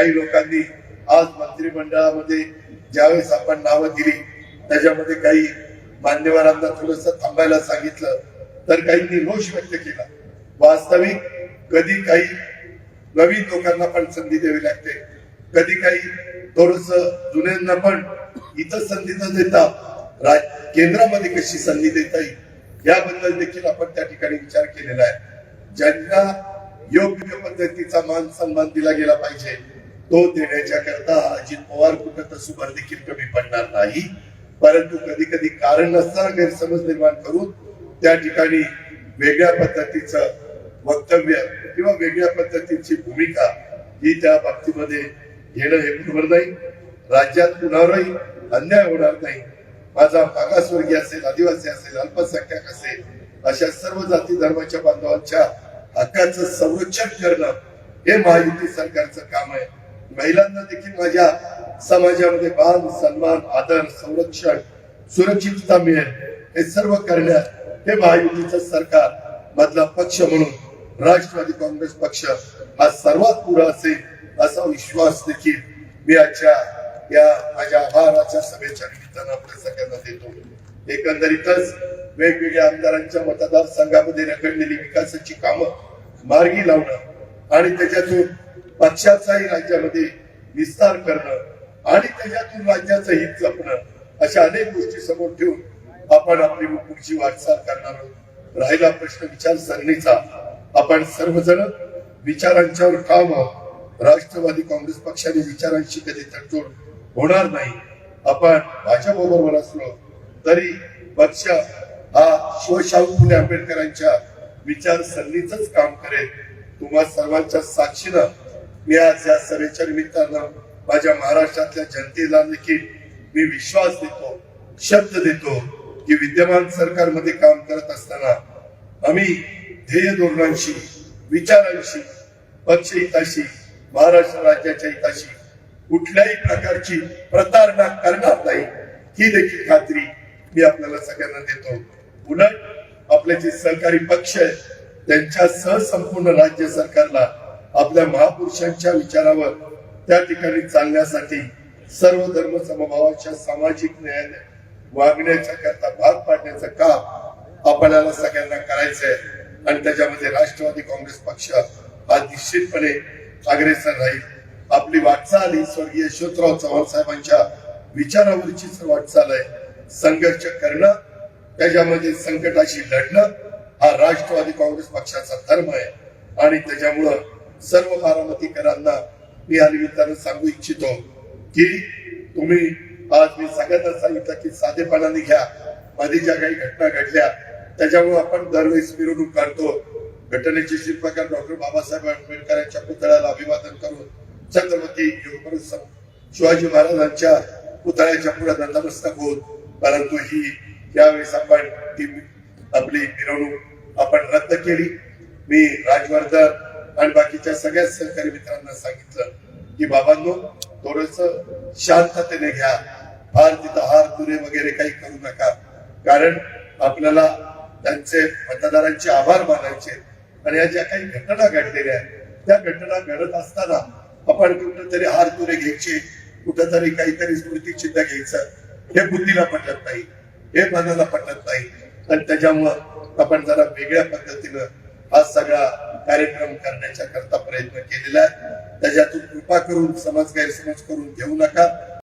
काही लोकांनी आज मंत्रिमंडळामध्ये ज्यावेळेस आपण नावं दिली त्याच्यामध्ये काही मान्यवरांना थोडस थांबायला सांगितलं तर काहींनी रोष व्यक्त केला. वास्तविक कधी काही नवीन लोकांना पण संधी द्यावी लागते. कधी काही थोडस जुन्यांना पण इथं संधी न देता राज केंद्रामध्ये कशी संधी देता येईल याबद्दल देखील आपण त्या ठिकाणी विचार केलेला आहे. ज्यांना योग्य पद्धतीचा मान सन्मान दिला गेला पाहिजे तो देण्याच्या करता अजित पवार कुठं तर सुभार देखील कमी पडणार नाही. परंतु कधी कधी कारण नसताना गैरसमज निर्माण करून त्या ठिकाणी वेगळ्या पद्धतीचं वक्तव्य किंवा वेगळ्या पद्धतीची भूमिका ही त्या बाबतीमध्ये घेणं हे बरोबर नाही. राज्यात कुणावरही अन्याय होणार नाही. माझा मागासवर्गीय असेल आदिवासी असेल अल्पसंख्याक असेल अशा सर्व जाती धर्माच्या बांधवांच्या हक्काचं संरक्षण करणं हे महायुती सरकारचं काम आहे. महिलांना देखील माझ्या समाजामध्ये मान सन्मान आदर संरक्षण सुरक्षितता मिळेल हे सर्व करण्यात हे महायुतीचं सरकार मधला पक्ष म्हणून राष्ट्रवादी काँग्रेस पक्ष हा सर्वात पुढे असेल असा विश्वास देखील मी आजच्या या माझ्या आभाराच्या सभेच्या निमित्तानं आपल्या सगळ्यांना देतो. एकंदरीतच वेगवेगळ्या आमदारांच्या मतदारसंघामध्ये रखडलेली विकासाची कामं मार्गी लावणं आणि त्याच्यातून पक्षाचाही राज्यामध्ये विस्तार करणं आणि त्याच्यातून राज्याचं हित जपणं अशा अनेक गोष्टी समोर ठेवून आपण आपली पुढची वाटचाल करणार आहोत. राहिला प्रश्न विचारसरणीचा. आपण सर्वजण विचारांच्यावर ठाम राष्ट्रवादी काँग्रेस पक्षाने विचारांशी कधी तडजोड होणार नाही. आपण भाजपबरोबर असलो तरी पक्ष हा शिवशाहू फुले आंबेडकरांच्या विचारसरणीच काम करेल. तुम्हा सर्वांच्या साक्षीनं मी आज या सभेच्या निमित्तानं माझ्या महाराष्ट्रातल्या जनतेला देखील मी विश्वास देतो शब्द देतो की विद्यमान सरकारमध्ये काम करत असताना आम्ही ध्येय धोरणांशी विचारांशी पक्ष हिताशी महाराष्ट्र राज्याच्या हिताशी कुठल्याही प्रकारची प्रतारणा करणार नाही ही देखील खात्री मी आपल्याला सगळ्यांना देतो. उलट आपले जे सहकारी पक्ष आहेत त्यांच्या सहसंपूर्ण राज्य सरकारला आपल्या महापुरुषांच्या विचारावर त्या ठिकाणी चालण्यासाठी सर्व धर्म समभावाच्या सामाजिक न्यायाने वागण्याच्या करता भाग पाडण्याचं काम आपल्याला सगळ्यांना करायचंय. आणि त्याच्यामध्ये राष्ट्रवादी काँग्रेस पक्ष हा निश्चितपणे अग्रेसर राहील. आपली वाटचाल ही स्वर्गीय यशवंतराव चव्हाण साहेबांच्या विचारावरचीच वाटचाल आहे. संघर्ष करणं त्याच्यामध्ये संकटाशी लढणं हा राष्ट्रवादी काँग्रेस पक्षाचा धर्म आहे. आणि त्याच्यामुळं सर्व बारामतीकरांना मी या निमित्तानं सांगू इच्छितो की तुम्ही आज मी सगळ्यांना सांगितलं की साधेपणाने घ्या. माझी ज्या काही घटना घडल्या त्याच्यामुळे आपण दरवेळेस मिरवणूक काढतो. घटनेचे शिल्पकार डॉक्टर बाबासाहेब आंबेडकरांच्या पुतळ्याला अभिवादन करून छत्रपती शिवाजी महाराजांच्या पुतळ्याच्या पुढे नतमस्तक होत परंतु ही यावेळेस आपण ती आपली मिरवणूक आपण रद्द केली. मी राजवर्धन आणि बाकीच्या सगळ्या सहकारी मित्रांना सांगितलं की बाबांनो थोडस शांततेने घ्या. फार तिथं हार तुरे वगैरे काही करू नका. कारण आपल्याला त्यांचे मतदारांचे आभार मानायचे आणि या ज्या काही घटना घडलेल्या आहेत त्या घटना घडत असताना आपण कुठंतरी हार तुरे घ्यायचे. कुठंतरी काहीतरी स्मृती चिन्ह घ्यायचं. हे बुद्धीला पटत नाही. हे मनाला पटत नाही. आणि त्याच्यामुळं आपण जरा वेगळ्या पद्धतीनं हा सगळा कार्यक्रम करण्याच्या करता प्रयत्न केलेला आहे. त्याच्यातून कृपा करून समाज गैरसमज करून घेऊ नका.